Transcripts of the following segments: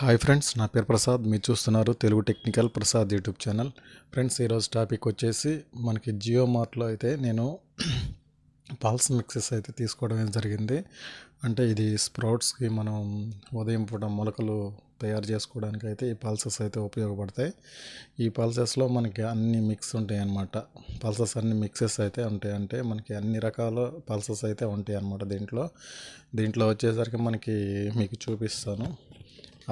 Hi friends నా పేరు ప్రసాద్. మీరు చూస్తున్నారు Telugu technical Prasad YouTube channel. Friends ఈరోజు టాపిక్ వచ్చేసి మనకి జియో మార్ట్లో అయితే నేను పాల్స్ మిక్సెస్ అయితే తీసుకోవడం జరిగింది. అంటే ఇది స్ప్రౌట్స్కి మనం ఉదయం పూట మొలకలు తయారు చేసుకోవడానికి అయితే ఈ పల్సెస్ అయితే ఉపయోగపడతాయి. ఈ పల్సెస్లో మనకి అన్ని మిక్స్ ఉంటాయి అన్నమాట. పల్సెస్ అన్ని మిక్సెస్ అయితే ఉంటాయి. అంటే మనకి అన్ని రకాల పల్సెస్ అయితే ఉంటాయి అన్నమాట దీంట్లో. దీంట్లో వచ్చేసరికి మనకి మీకు చూపిస్తాను.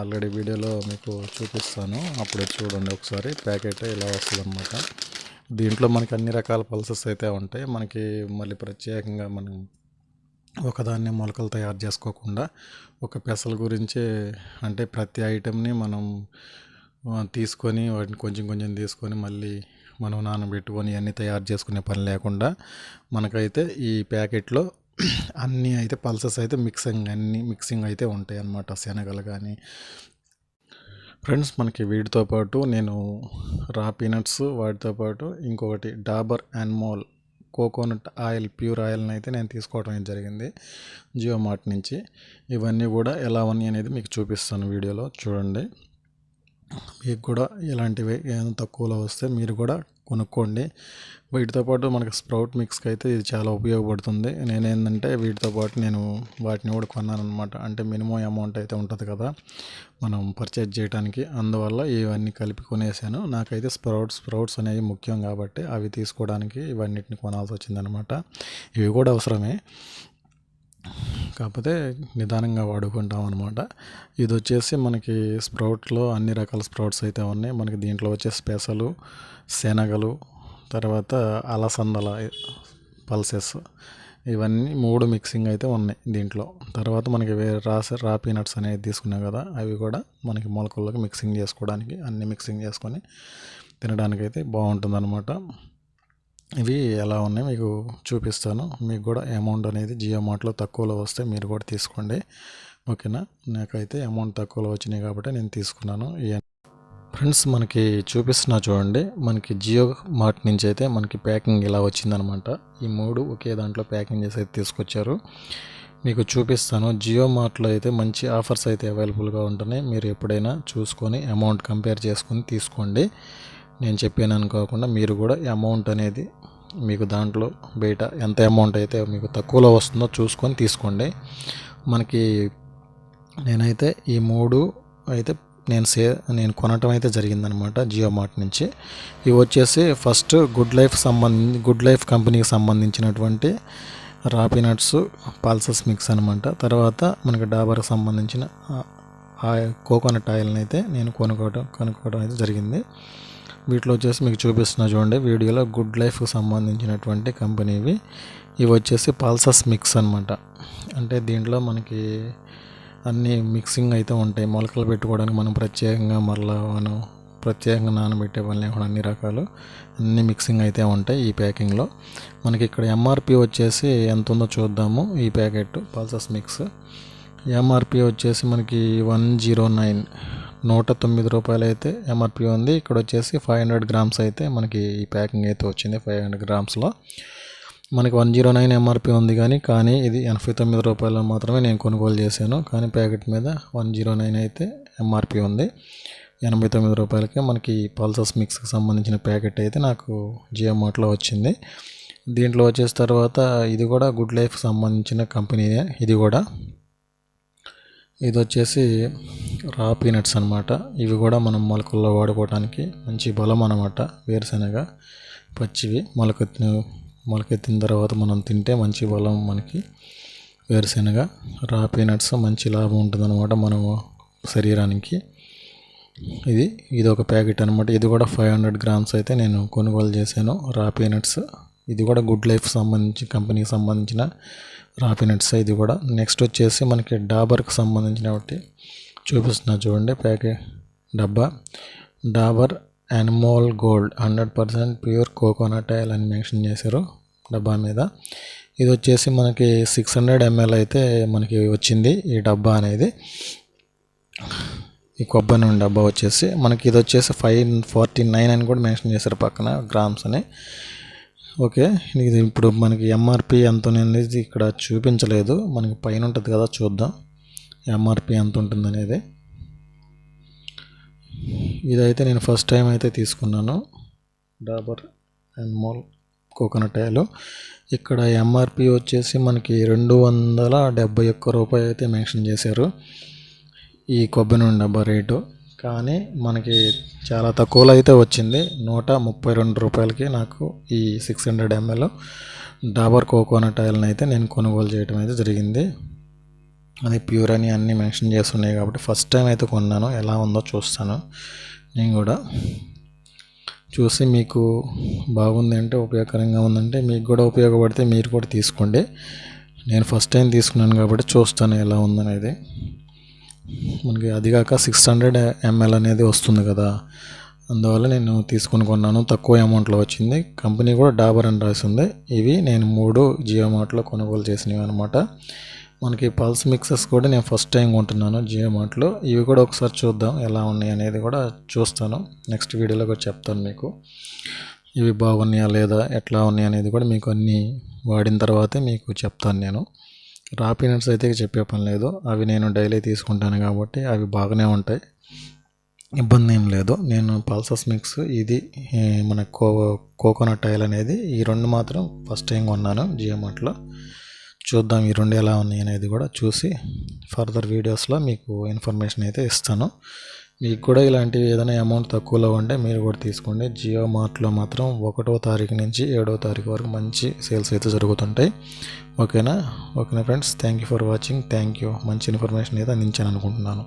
ఆల్రెడీ వీడియోలో మీకు చూపిస్తాను. అప్పుడు చూడండి ఒకసారి. ప్యాకెట్ ఇలా వస్తుంది అనమాట దీంట్లో మనకి అన్ని రకాల పల్సెస్ అయితే ఉంటాయి. మనకి మళ్ళీ ప్రత్యేకంగా మనం ఒకదాన్ని మొలకలు తయారు చేసుకోకుండా ఒక పెసల గురించి అంటే ప్రతి ఐటెంని మనం తీసుకొని వాటిని కొంచెం కొంచెం తీసుకొని మళ్ళీ మనం నానబెట్టుకొని అన్నీ తయారు చేసుకునే పని లేకుండా మనకైతే ఈ ప్యాకెట్లో అన్నీ అయితే పల్సెస్ అయితే మిక్సింగ్ అన్ని మిక్సింగ్ అయితే ఉంటాయి అన్నమాట. శనగలు కానీ ఫ్రెండ్స్ మనకి వీటితో పాటు నేను రా పీనట్స్ వాటితో పాటు ఇంకొకటి Dabur Anmol coconut oil pure ఆయిల్ని అయితే నేను తీసుకోవడం జరిగింది జియో మార్ట్ నుంచి. ఇవన్నీ కూడా ఎలా ఉన్నాయి అనేది మీకు చూపిస్తాను వీడియోలో. చూడండి. మీకు కూడా ఇలాంటివి ఏమైనా తక్కువలో వస్తే మీరు కూడా కొనుక్కోండి. వీటితో పాటు మనకి స్ప్రౌట్ మిక్స్కి అయితే ఇది చాలా ఉపయోగపడుతుంది. నేనేంటంటే వీటితో పాటు నేను వాటిని కూడా కొన్నాను అనమాట అంటే మినిమం అమౌంట్ అయితే ఉంటుంది కదా మనం పర్చేజ్ చేయడానికి అందువల్ల ఇవన్నీ కలిపి కొనేసాను. నాకైతే స్ప్రౌట్స్ స్ప్రౌట్స్ అనేవి ముఖ్యం కాబట్టి అవి తీసుకోవడానికి ఇవన్నిటిని కొనాల్సి వచ్చిందనమాట ఇవి కూడా అవసరమే. కాకపోతే నిదానంగా వాడుకుంటాం అనమాట ఇది వచ్చేసి మనకి స్ప్రౌట్లో అన్ని రకాల స్ప్రౌట్స్ అయితే ఉన్నాయి. మనకి దీంట్లో వచ్చేసి పెసలు శనగలు తర్వాత అలసందల పల్సెస్ ఇవన్నీ మూడు మిక్సింగ్ అయితే ఉన్నాయి దీంట్లో. తర్వాత మనకి వేరే రాస రా పీనట్స్ అనేవి తీసుకున్నాం కదా అవి కూడా మనకి మొలకల్లోకి మిక్సింగ్ చేసుకోవడానికి అన్ని మిక్సింగ్ చేసుకొని తినడానికి అయితే బాగుంటుంది ఇవి ఎలా ఉన్నాయి మీకు చూపిస్తాను. మీకు కూడా అమౌంట్ అనేది జియో మార్ట్లో తక్కువలో వస్తే మీరు కూడా తీసుకోండి. ఓకేనా? నాకైతే అమౌంట్ తక్కువలో వచ్చినాయి కాబట్టి నేను తీసుకున్నాను. ఈ ఫ్రెండ్స్ మనకి చూపిస్తున్నా చూడండి. మనకి జియో మార్ట్ నుంచి అయితే మనకి ప్యాకింగ్ ఇలా వచ్చిందనమాట. ఈ మూడు ఒకే దాంట్లో ప్యాకింగ్ చేసి అయితే తీసుకొచ్చారు. మీకు చూపిస్తాను. జియో మార్ట్లో అయితే మంచి ఆఫర్స్ అయితే అవైలబుల్గా ఉంటున్నాయి. మీరు ఎప్పుడైనా చూసుకొని అమౌంట్ కంపేర్ చేసుకొని తీసుకోండి. నేను చెప్పాను అనుకోకుండా మీరు కూడా అమౌంట్ అనేది మీకు దాంట్లో బయట ఎంత అమౌంట్ అయితే మీకు తక్కువలో వస్తుందో చూసుకొని తీసుకోండి. మనకి నేనైతే ఈ మూడు అయితే నేను సే నేను కొనటం అయితే జరిగిందనమాట జియో మార్ట్ నుంచి. ఇవి వచ్చేసి ఫస్ట్ గుడ్ లైఫ్ సంబంధి గుడ్ లైఫ్ కంపెనీకి సంబంధించినటువంటి రాపీనట్స్ పల్సస్ మిక్స్ అనమాట. తర్వాత మనకి డాబర్కి సంబంధించిన ఆ కోకోనట్ ఆయిల్ని అయితే నేను కొనుక్కోవడం కొనుక్కోవడం అయితే జరిగింది. వీటిలో వచ్చేసి మీకు చూపిస్తున్నా చూడండి. వీడియోలో గుడ్ లైఫ్కి సంబంధించినటువంటి కంపెనీవి ఇవి వచ్చేసి పల్సస్ మిక్స్ అనమాట అంటే దీంట్లో మనకి అన్ని మిక్సింగ్ అయితే ఉంటాయి. మొలకలు పెట్టుకోవడానికి మనం ప్రత్యేకంగా మరలా మనం ప్రత్యేకంగా నానబెట్టే పని కూడా అన్ని రకాలు. అన్ని మిక్సింగ్ అయితే ఉంటాయి ఈ ప్యాకింగ్లో మనకి ఇక్కడ ఎంఆర్పి వచ్చేసి ఎంత ఉందో చూద్దాము ఈ ప్యాకెట్ పల్సస్ మిక్స్ ఎంఆర్పి వచ్చేసి మనకి వన్ జీరో నైన్ నూట తొమ్మిది రూపాయలు అయితే ఎంఆర్పి ఉంది. ఇక్కడ వచ్చేసి ఫైవ్ హండ్రెడ్ గ్రామ్స్ అయితే మనకి ఈ ప్యాకింగ్ అయితే వచ్చింది ఫైవ్ హండ్రెడ్ గ్రామ్స్లో మనకి వన్ జీరో నైన్ ఎంఆర్పి ఉంది కానీ కానీ ఇది ఎనభై తొమ్మిది రూపాయలు మాత్రమే నేను కొనుగోలు చేశాను. కానీ ప్యాకెట్ మీద వన్ జీరో నైన్ అయితే ఎంఆర్పి ఉంది. ఎనభై తొమ్మిది రూపాయలకే మనకి పల్సస్ మిక్స్కి సంబంధించిన ప్యాకెట్ అయితే నాకు జియో మార్ట్లో వచ్చింది. దీంట్లో వచ్చేసిన తర్వాత ఇది కూడా గుడ్ లైఫ్కి సంబంధించిన కంపెనీనే ఇది కూడా ఇది వచ్చేసి రా పీనట్స్ అనమాట ఇవి కూడా మనం మొలకల్లో వాడుకోవడానికి మంచి బలం అనమాట వేరుశనగ పచ్చివి. మొలకెత్తిన మొలకెత్తిన తర్వాత మనం తింటే మంచి బలం మనకి. వేరుశనగ రా పీనట్స్ మంచి లాభం ఉంటుందన్నమాట మన శరీరానికి. ఇది ఇది ఒక ప్యాకెట్ అనమాట ఇది కూడా ఫైవ్ హండ్రెడ్ గ్రామ్స్ అయితే నేను కొనుగోలు చేశాను రా పీనట్స్ ఇది కూడా గుడ్ లైఫ్ సంబంధించి కంపెనీకి సంబంధించిన రా ఇది కూడా. నెక్స్ట్ వచ్చేసి మనకి డాబర్కి సంబంధించిన ఒకటి చూపిస్తున్నా చూడండి ప్యాకెట్ డబ్బా. Dabur Anmol gold hundred percent pure coconut oil అని మెన్షన్ చేశారు డబ్బా మీద. ఇది వచ్చేసి మనకి సిక్స్ హండ్రెడ్ ఎంఎల్ అయితే మనకి వచ్చింది ఈ డబ్బా అనేది. ఈ కొబ్బరి డబ్బా వచ్చేసి మనకి ఇది వచ్చేసి ఫైవ్ ఫార్టీ నైన్ అని కూడా మెన్షన్ చేశారు పక్కన గ్రామ్స్ అని. ఓకే ఇది ఇప్పుడు మనకి ఎంఆర్పి ఎంత అనేది ఇక్కడ చూపించలేదు. మనకి పైన ఉంటుంది కదా చూద్దాం. ఎంఆర్పి ఎంత ఉంటుంది అనేది. ఇదైతే నేను ఫస్ట్ టైం అయితే తీసుకున్నాను. Dabur Anmol coconut oil. ఇక్కడ ఎంఆర్పి వచ్చేసి మనకి రెండు వందల డెబ్బై ఒక్క రూపాయి అయితే మెన్షన్ చేశారు. ఈ కొబ్బరి నుండి డబ్బా రేటు. కానీ మనకి చాలా తక్కువలో అయితే వచ్చింది. నూట ముప్పై రెండు రూపాయలకి నాకు ఈ six hundred ML Dabur coconut ఆయిల్ని అయితే నేను కొనుగోలు చేయడం అయితే జరిగింది. అది ప్యూర్ అని అన్నీ మెన్షన్ చేస్తున్నాయి కాబట్టి ఫస్ట్ టైం అయితే కొన్నాను. ఎలా ఉందో చూస్తాను నేను కూడా. చూసి మీకు బాగుంది అంటే ఉపయోగకరంగా ఉందంటే మీకు కూడా ఉపయోగపడితే మీరు కూడా తీసుకోండి. నేను ఫస్ట్ టైం తీసుకున్నాను కాబట్టి చూస్తాను ఎలా ఉందనేది. మనకి అది కాక సిక్స్ హండ్రెడ్ ఎంఎల్ అనేది వస్తుంది కదా. అందువల్ల నేను తీసుకొని కొన్నాను. తక్కువ అమౌంట్లో వచ్చింది. కంపెనీ కూడా డాబర్ అని రాసింది. ఇవి నేను మూడు జియో మార్ట్లో కొనుగోలు చేసినవి అనమాట మనకి పల్స్ మిక్సెస్ కూడా నేను ఫస్ట్ టైం కొంటున్నాను జియో మార్ట్లో. ఇవి కూడా ఒకసారి చూద్దాం ఎలా ఉన్నాయి అనేది కూడా చూస్తాను. నెక్స్ట్ వీడియోలో కూడా చెప్తాను మీకు. ఇవి బాగున్నాయా లేదా ఎట్లా ఉన్నాయి అనేది కూడా మీకు అన్నీ వాడిన తర్వాతే మీకు చెప్తాను నేను. రాపీనట్స్ అయితే చెప్పే పని లేదు. అవి నేను డైలీ తీసుకుంటాను కాబట్టి అవి బాగానే ఉంటాయి. ఇబ్బంది ఏం లేదు. నేను పల్సస్ మిక్స్ ఇది మన కో కోకోనట్ ఆయిల్ అనేది ఈ రెండు మాత్రం ఫస్ట్ టైం కొన్నాను జియోమార్ట్లో. చూద్దాం ఈ రెండు ఎలా ఉన్నాయి అనేది కూడా చూసి ఫర్దర్ వీడియోస్లో మీకు ఇన్ఫర్మేషన్ అయితే ఇస్తాను. మీకు కూడా ఇలాంటివి ఏదైనా అమౌంట్ తక్కువలో ఉంటే మీరు కూడా తీసుకోండి. జియో మార్ట్లో మాత్రం ఒకటో తారీఖు నుంచి ఏడో తారీఖు వరకు మంచి సేల్స్ అయితే జరుగుతుంటాయి. ఓకేనా? ఓకేనా friends? Thank you for watching. Thank you. మంచి ఇన్ఫర్మేషన్ అయితే అందించాను అనుకుంటున్నాను.